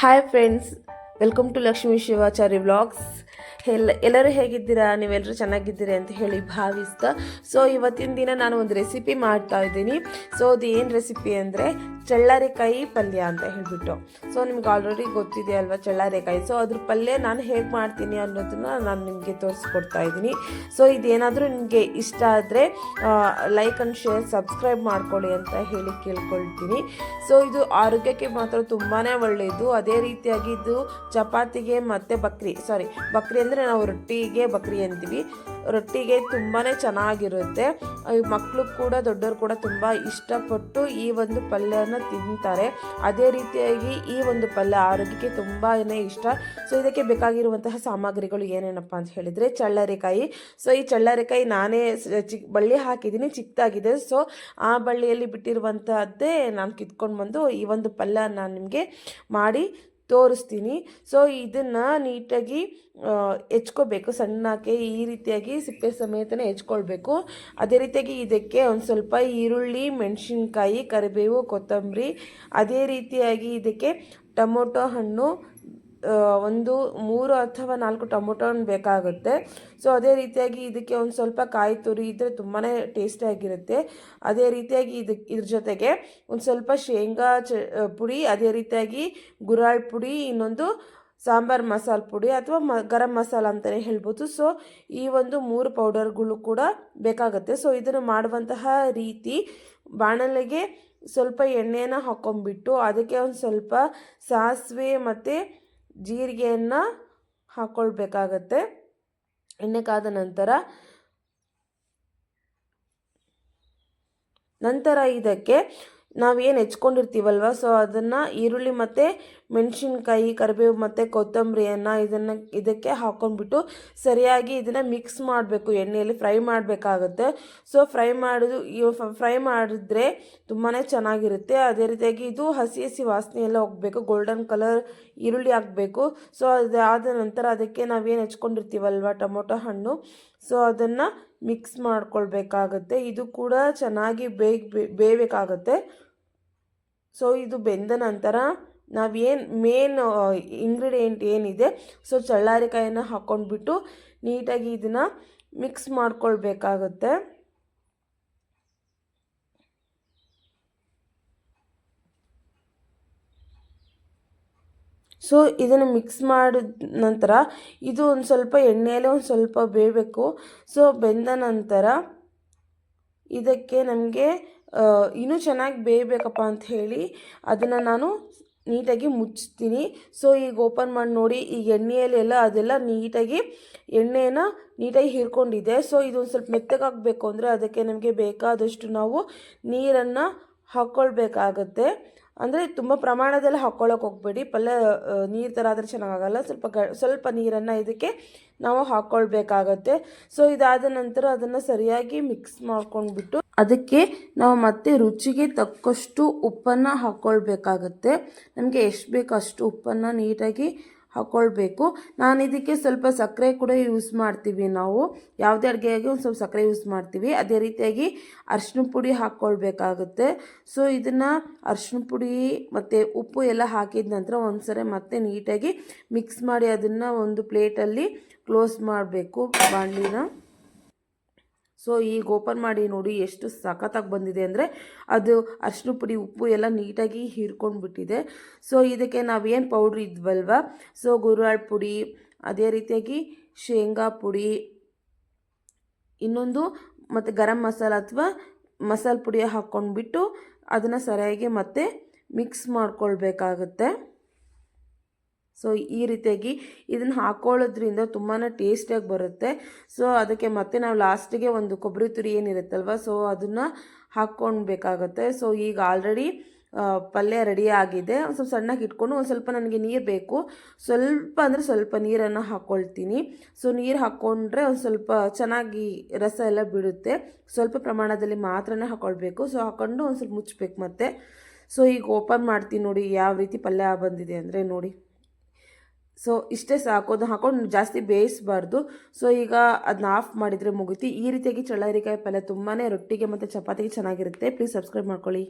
Hi friends welcome to Lakshmi Shivachari vlogs ಎಲ್ಲ, ಎಲ್ಲರೂ ಹೇಗಿದ್ದೀರಾ? ನೀವೆಲ್ಲರೂ ಚೆನ್ನಾಗಿದ್ದೀರಿ ಅಂತ ಹೇಳಿ ಭಾವಿಸ್ತಾ. ಸೊ ಇವತ್ತಿನ ದಿನ ನಾನು ಒಂದು ರೆಸಿಪಿ ಮಾಡ್ತಾ ಇದ್ದೀನಿ. ಸೊ ಅದು ಏನು ರೆಸಿಪಿ ಅಂದರೆ ಚಳ್ಳಾರೆಕಾಯಿ ಪಲ್ಯ ಅಂತ ಹೇಳಿಬಿಟ್ಟು. ಸೊ ನಿಮ್ಗೆ ಆಲ್ರೆಡಿ ಗೊತ್ತಿದೆ ಅಲ್ವಾ ಚಳ್ಳಾರೆಕಾಯಿ? ಸೊ ಅದ್ರ ಪಲ್ಯ ನಾನು ಹೇಗೆ ಮಾಡ್ತೀನಿ ಅನ್ನೋದನ್ನ ನಾನು ನಿಮಗೆ ತೋರಿಸ್ಕೊಡ್ತಾ ಇದ್ದೀನಿ. ಸೊ ಇದೇನಾದರೂ ನಿಮಗೆ ಇಷ್ಟ ಆದರೆ ಲೈಕ್ ಆ್ಯಂಡ್ ಶೇರ್ ಸಬ್ಸ್ಕ್ರೈಬ್ ಮಾಡ್ಕೊಳ್ಳಿ ಅಂತ ಹೇಳಿ ಕೇಳ್ಕೊಳ್ತೀನಿ. ಸೊ ಇದು ಆರೋಗ್ಯಕ್ಕೆ ಮಾತ್ರ ತುಂಬಾ ಒಳ್ಳೆಯದು ಅದೇ ರೀತಿಯಾಗಿ ಇದು ಚಪಾತಿಗೆ ಮತ್ತು ಬಕ್ರಿ ಸಾರಿ ಬಕ್ರಿ ಅಂದರೆ ನಾವು ರೊಟ್ಟಿಗೆ ಬಕ್ರಿ ಅಂತೀವಿ. ರೊಟ್ಟಿಗೆ ತುಂಬಾ ಚೆನ್ನಾಗಿರುತ್ತೆ. ಮಕ್ಕಳು ಕೂಡ, ದೊಡ್ಡವರು ಕೂಡ ತುಂಬ ಇಷ್ಟಪಟ್ಟು ಈ ಒಂದು ಪಲ್ಯನ ತಿಂತಾರೆ. ಅದೇ ರೀತಿಯಾಗಿ ಈ ಒಂದು ಪಲ್ಯ ಆರೋಗ್ಯಕ್ಕೆ ತುಂಬಾ ಇಷ್ಟ. ಸೊ ಇದಕ್ಕೆ ಬೇಕಾಗಿರುವಂತಹ ಸಾಮಗ್ರಿಗಳು ಏನೇನಪ್ಪ ಅಂತ ಹೇಳಿದರೆ ಚಳ್ಳರೆಕಾಯಿ. ಸೊ ಈ ಚಳ್ಳರೆಕಾಯಿ ನಾನೇ ಚಿಕ್ಕ ಬಳ್ಳಿ ಹಾಕಿದ್ದೀನಿ, ಚಿಕ್ಕದಾಗಿದೆ. ಸೊ ಆ ಬಳ್ಳಿಯಲ್ಲಿ ಬಿಟ್ಟಿರುವಂತಹದ್ದೇ ನಾನು ಕಿತ್ಕೊಂಡು ಬಂದು ಈ ಒಂದು ಪಲ್ಯ ನಾನು ನಿಮಗೆ ಮಾಡಿ ತೋರಿಸ್ತೀನಿ. ಸೊ ಇದನ್ನು ನೀಟಾಗಿ ಹೆಚ್ಕೋಬೇಕು. ಸಣ್ಣಕ್ಕೆ ಈ ರೀತಿಯಾಗಿ ಸಿಪ್ಪೆ ಸಮೇತನೇ ಹೆಚ್ಕೊಳ್ಬೇಕು. ಅದೇ ರೀತಿಯಾಗಿ ಇದಕ್ಕೆ ಒಂದು ಸ್ವಲ್ಪ ಈರುಳ್ಳಿ, ಮೆಣಸಿನ್ಕಾಯಿ, ಕರಿಬೇವು, ಕೊತ್ತಂಬರಿ, ಅದೇ ರೀತಿಯಾಗಿ ಇದಕ್ಕೆ ಟೊಮೊಟೊ ಹಣ್ಣು ಒಂದು ಮೂರು ಅಥವಾ ನಾಲ್ಕು ಟೊಮೊಟೊ ಬೇಕಾಗುತ್ತೆ. ಸೊ ಅದೇ ರೀತಿಯಾಗಿ ಇದಕ್ಕೆ ಒಂದು ಸ್ವಲ್ಪ ಕಾಯಿ ತುರಿ ಇದ್ದರೆ ತುಂಬಾ ಟೇಸ್ಟಿಯಾಗಿರುತ್ತೆ ಅದೇ ರೀತಿಯಾಗಿ ಇದಕ್ಕೆ ಇದ್ರ ಜೊತೆಗೆ ಒಂದು ಸ್ವಲ್ಪ ಶೇಂಗಾ ಚ ಪುಡಿ, ಅದೇ ರೀತಿಯಾಗಿ ಗುರಾಳ್ ಪುಡಿ, ಇನ್ನೊಂದು ಸಾಂಬಾರ್ ಮಸಾಲ ಪುಡಿ ಅಥವಾ ಮ, ಗರಂ ಮಸಾಲ ಅಂತಲೇ ಹೇಳ್ಬೋದು. ಸೊ ಈ ಒಂದು ಮೂರು ಪೌಡರ್ಗಳು ಕೂಡ ಬೇಕಾಗುತ್ತೆ. ಸೊ ಇದನ್ನು ಮಾಡುವಂತಹ ರೀತಿ ಬಾಣಲೆಗೆ ಸ್ವಲ್ಪ ಎಣ್ಣೆನ ಹಾಕೊಂಡ್ಬಿಟ್ಟು ಅದಕ್ಕೆ ಒಂದು ಸ್ವಲ್ಪ ಸಾಸಿವೆ ಮತ್ತು ಜೀರಿಗೆಯನ್ನು ಹಾಕ್ಕೊಳ್ಬೇಕಾಗತ್ತೆ ಎಣ್ಣೆ ಕಾದ ನಂತರ ನಂತರ ಇದಕ್ಕೆ ನಾವೇನು ಹೆಚ್ಕೊಂಡಿರ್ತೀವಲ್ವ? ಸೊ ಅದನ್ನು ಈರುಳ್ಳಿ ಮತ್ತು ಮೆಣಸಿನ್ಕಾಯಿ, ಕರಿಬೇವು ಮತ್ತು ಕೊತ್ತಂಬರಿಯನ್ನು ಇದನ್ನು, ಇದಕ್ಕೆ ಹಾಕ್ಕೊಂಡ್ಬಿಟ್ಟು ಸರಿಯಾಗಿ ಇದನ್ನು ಮಿಕ್ಸ್ ಮಾಡಬೇಕು. ಎಣ್ಣೆಯಲ್ಲಿ ಫ್ರೈ ಮಾಡಬೇಕಾಗುತ್ತೆ. ಸೊ ಫ್ರೈ ಮಾಡೋದು ಫ್ರೈ ಮಾಡಿದ್ರೆ ತುಂಬಾ ಚೆನ್ನಾಗಿರುತ್ತೆ. ಅದೇ ರೀತಿಯಾಗಿ ಇದು ಹಸಿ ಹಸಿ ವಾಸನೆ ಎಲ್ಲ ಹೋಗಬೇಕು. ಗೋಲ್ಡನ್ ಕಲರ್ ಈರುಳ್ಳಿ ಹಾಕಬೇಕು. ಸೊ ಅದಾದ ನಂತರ ಅದಕ್ಕೆ ನಾವೇನು ಹೆಚ್ಕೊಂಡಿರ್ತೀವಲ್ವ? ಟೊಮೊಟೊ ಹಣ್ಣು. ಸೊ ಅದನ್ನು ಮಿಕ್ಸ್ ಮಾಡ್ಕೊಳ್ಬೇಕಾಗತ್ತೆ. ಇದು ಕೂಡ ಚೆನ್ನಾಗಿ ಬೇಗ ಬೇಯಬೇಕಾಗತ್ತೆ. ಸೊ ಇದು ಬೆಂದ ನಂತರ ನಾವೇನು ಮೇನ್ ಇಂಗ್ರೀಡಿಯೆಂಟ್ ಏನಿದೆ ಸೊ ಚಳ್ಳಾರಿಕಾಯನ್ನು ಹಾಕ್ಕೊಂಡ್ಬಿಟ್ಟು ನೀಟಾಗಿ ಇದನ್ನು ಮಿಕ್ಸ್ ಮಾಡ್ಕೊಳ್ಬೇಕಾಗತ್ತೆ. ಸೊ ಇದನ್ನು ಮಿಕ್ಸ್ ಮಾಡಿದ ನಂತರ ಇದು ಒಂದು ಸ್ವಲ್ಪ ಎಣ್ಣೆಯಲ್ಲೇ ಒಂದು ಸ್ವಲ್ಪ ಬೇಯಬೇಕು. ಸೊ ಬೆಂದ ನಂತರ ಇದಕ್ಕೆ ನಮಗೆ ಇನ್ನೂ ಚೆನ್ನಾಗಿ ಬೇಯಬೇಕಪ್ಪ ಅಂತ ಹೇಳಿ ಅದನ್ನು ನಾನು ನೀಟಾಗಿ ಮುಚ್ತೀನಿ. ಸೊ ಈಗ ಓಪನ್ ಮಾಡಿ ನೋಡಿ, ಈಗ ಎಣ್ಣೆಯಲ್ಲೆಲ್ಲ ಅದೆಲ್ಲ ನೀಟಾಗಿ ಎಣ್ಣೆನ ನೀಟಾಗಿ ಹೀರ್ಕೊಂಡಿದೆ. ಸೊ ಇದೊಂದು ಸ್ವಲ್ಪ ಮೆತ್ತಗಾಗಬೇಕು ಅಂದರೆ ಅದಕ್ಕೆ ನಮಗೆ ಬೇಕಾದಷ್ಟು ನಾವು ನೀರನ್ನು ಹಾಕ್ಕೊಳ್ಬೇಕಾಗತ್ತೆ ಅಂದರೆ ತುಂಬ ಪ್ರಮಾಣದಲ್ಲಿ ಹಾಕ್ಕೊಳ್ಳೋಕೆ ಹೋಗಬೇಡಿ. ಪಲ್ಯ ನೀರು ಥರ ಆದರೆ ಚೆನ್ನಾಗಾಗಲ್ಲ ಸ್ವಲ್ಪ ಗ, ಸ್ವಲ್ಪ ನೀರನ್ನು ಇದಕ್ಕೆ ನಾವು ಹಾಕ್ಕೊಳ್ಬೇಕಾಗತ್ತೆ ಸೊ ಇದಾದ ನಂತರ ಅದನ್ನು ಸರಿಯಾಗಿ ಮಿಕ್ಸ್ ಮಾಡ್ಕೊಂಡ್ಬಿಟ್ಟು ಅದಕ್ಕೆ ನಾವು ಮತ್ತೆ ರುಚಿಗೆ ತಕ್ಕಷ್ಟು ಉಪ್ಪನ್ನು ಹಾಕ್ಕೊಳ್ಬೇಕಾಗತ್ತೆ ನಮಗೆ ಎಷ್ಟು ಬೇಕು ಅಷ್ಟು ಉಪ್ಪನ್ನು ನೀಟಾಗಿ ಹಾಕ್ಕೊಳ್ಬೇಕು ನಾನು ಇದಕ್ಕೆ ಸ್ವಲ್ಪ ಸಕ್ಕರೆ ಕೂಡ ಯೂಸ್ ಮಾಡ್ತೀವಿ ನಾವು. ಯಾವುದೇ ಅಡುಗೆಗೆ ಒಂದು ಸ್ವಲ್ಪ ಸಕ್ಕರೆ ಯೂಸ್ ಮಾಡ್ತೀವಿ. ಅದೇ ರೀತಿಯಾಗಿ ಅರಿಶಿನ ಪುಡಿ ಹಾಕ್ಕೊಳ್ಬೇಕಾಗುತ್ತೆ ಸೊ ಇದನ್ನು ಅರಿಶಿನ ಪುಡಿ ಮತ್ತು ಉಪ್ಪು ಎಲ್ಲ ಹಾಕಿದ ನಂತರ ಒಂದ್ಸರಿ ಮತ್ತೆ ನೀಟಾಗಿ ಮಿಕ್ಸ್ ಮಾಡಿ ಅದನ್ನು ಒಂದು ಪ್ಲೇಟಲ್ಲಿ ಕ್ಲೋಸ್ ಮಾಡಬೇಕು ಬಾಣಲಿನ. ಸೊ ಈಗ ಓಪನ್ ಮಾಡಿ ನೋಡಿ ಎಷ್ಟು ಸಖತ್ತಾಗಿ ಬಂದಿದೆ ಅಂದರೆ ಅದು ಅರಿಶಿನ ಪುಡಿ, ಉಪ್ಪು ಎಲ್ಲ ನೀಟಾಗಿ ಹೀರ್ಕೊಂಡ್ಬಿಟ್ಟಿದೆ ಸೊ ಇದಕ್ಕೆ ನಾವೇನು ಪೌಡ್ರ್ ಇದ್ವಲ್ವ? ಸೊ ಗುರುವಾಳ್ ಪುಡಿ, ಅದೇ ರೀತಿಯಾಗಿ ಶೇಂಗಾ ಪುಡಿ, ಇನ್ನೊಂದು ಮತ್ತು ಗರಂ ಮಸಾಲ ಅಥವಾ ಮಸಾಲೆ ಪುಡಿ ಹಾಕ್ಕೊಂಡ್ಬಿಟ್ಟು ಅದನ್ನು ಸರಿಯಾಗಿ ಮತ್ತೆ ಮಿಕ್ಸ್ ಮಾಡ್ಕೊಳ್ಬೇಕಾಗತ್ತೆ. ಸೊ ಈ ರೀತಿಯಾಗಿ ಇದನ್ನು ಹಾಕ್ಕೊಳ್ಳೋದ್ರಿಂದ ತುಂಬಾ ಟೇಸ್ಟಿಯಾಗಿ ಬರುತ್ತೆ. ಸೊ ಅದಕ್ಕೆ ಮತ್ತೆ ನಾವು ಲಾಸ್ಟಿಗೆ ಒಂದು ಕೊಬ್ಬರಿ ತುರಿ ಏನಿರುತ್ತಲ್ವ, ಸೊ ಅದನ್ನು ಹಾಕ್ಕೊಳ್ಬೇಕಾಗತ್ತೆ ಸೊ ಈಗ ಆಲ್ರೆಡಿ ಪಲ್ಯ ರೆಡಿ ಆಗಿದೆ. ಒಂದು ಸ್ವಲ್ಪ ಸಣ್ಣಗೆ ಇಟ್ಕೊಂಡು ಒಂದು ಸ್ವಲ್ಪ ನನಗೆ ನೀರು ಬೇಕು. ಸ್ವಲ್ಪ ಅಂದರೆ ಸ್ವಲ್ಪ ನೀರನ್ನು ಹಾಕ್ಕೊಳ್ತೀನಿ ಸೊ ನೀರು ಹಾಕ್ಕೊಂಡ್ರೆ ಒಂದು ಸ್ವಲ್ಪ ಚೆನ್ನಾಗಿ ರಸ ಎಲ್ಲ ಬಿಡುತ್ತೆ. ಸ್ವಲ್ಪ ಪ್ರಮಾಣದಲ್ಲಿ ಮಾತ್ರನೇ ಹಾಕ್ಕೊಳ್ಬೇಕು ಸೊ ಹಾಕ್ಕೊಂಡು ಒಂದು ಸ್ವಲ್ಪ ಮುಚ್ಚಬೇಕು ಮತ್ತೆ. ಸೊ ಈಗ ಓಪನ್ ಮಾಡ್ತೀನಿ ನೋಡಿ ಯಾವ ರೀತಿ ಪಲ್ಯ ಬಂದಿದೆ ಅಂದರೆ ನೋಡಿ. ಸೊ ಇಷ್ಟೇ ಸಾಕು. ಅದನ್ನ ಹಾಕೊಂಡು ಜಾಸ್ತಿ ಬೇಯಿಸಬಾರ್ದು. ಸೊ ಈಗ ಅದನ್ನ ಆಫ್ ಮಾಡಿದರೆ ಮುಗಿತಿ. ಈ ರೀತಿಯಾಗಿ ಚಳ್ಳರಿಕಾಯಿ ಪಲ್ಯ ತುಂಬಾ ರೊಟ್ಟಿಗೆ ಮತ್ತು ಚಪಾತಿಗೆ ಚೆನ್ನಾಗಿರುತ್ತೆ. ಪ್ಲೀಸ್ ಸಬ್ಸ್ಕ್ರೈಬ್ ಮಾಡ್ಕೊಳ್ಳಿ.